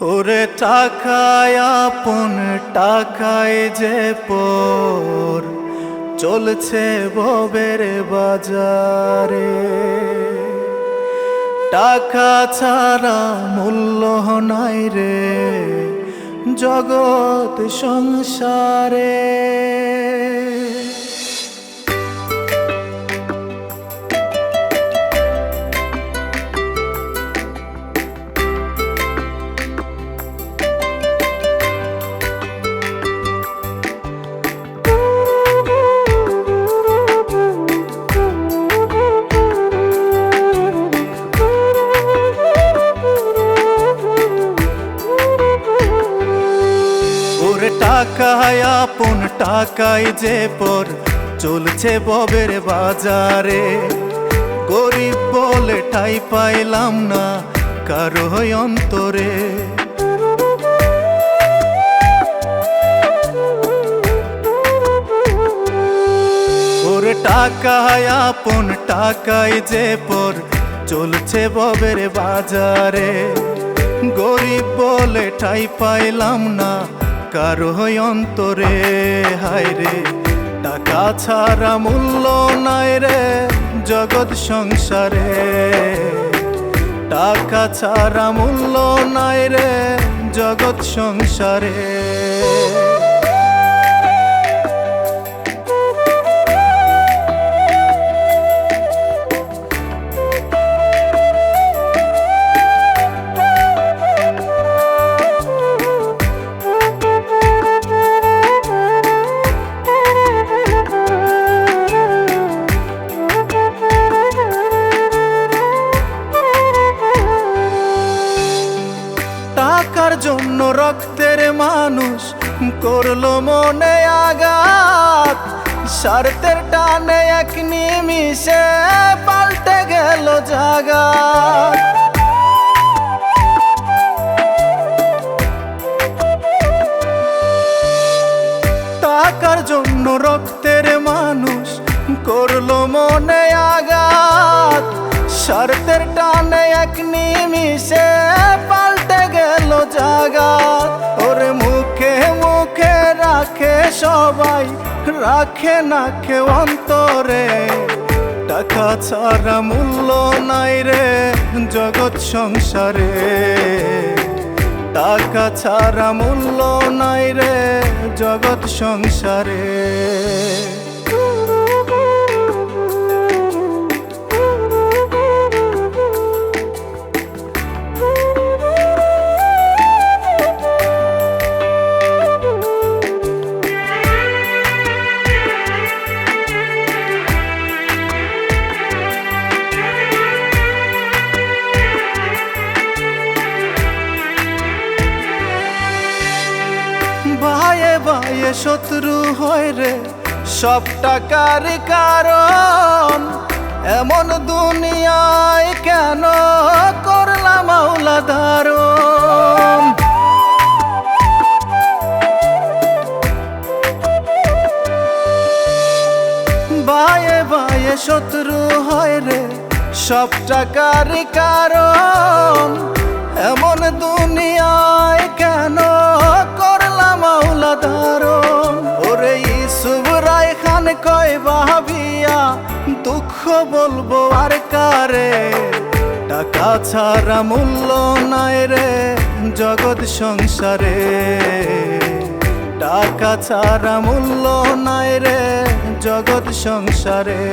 ওরে টাকায় আপন টাকায় যে পর চলছে ববের বাজারে। টাকা ছাড়া মূল্য নাই রে জগৎ সংসারে। ওরে টাকায়, আপন টাকায় যে পর চলছে ববের বাজারে। গরিব বলে ঠাই পাইলাম না কারও অন্তরে। ওরে টাকায়, আপন টাকায় যে পর চলছে ববের বাজারে। গরিব বলে ঠাই পাইলাম না কারও অন্তরে, হায় রে। টাকা ছাড়া মূল্য নাই রে জগৎ সংসারে। টাকা ছাড়া মূল্য নাই রে জগৎ সংসারে। টাকার জন্য রক্তের মানুষ করল মনে আঘাত। স্বার্থের টানে এক নিমিষে পাল্টে গেল জাগা টাকার জন্য রক্তের মানুষ করল মনে আঘাত। স্বার্থের টানে এক নিমিষে সবাই রাখে না কেউ অন্তরে। টাকা ছাড়া মূল্য নাই রে জগৎ সংসারে। টাকা ছাড়া মূল্য নাই রে জগৎ সংসারে। ভাইয়ে শত্রু হয় রে। সব টাকার কারণ, এমন দুনিয়ায় কেন করলাম ধারণ বায়ে বায়ে শত্রু হয় রে। সব টাকার কারণ, এমন দুনিয়ায় কেন করলাম মাওলা ধারণ ওরে ইসুব রায় খান কয় ভাবিয়া দুঃখ বলব আর কারে? টাকা ছাড়া মূল্য নাই রে জগৎ সংসারে। টাকা ছাড়া মূল্য নাই রে জগৎ সংসারে।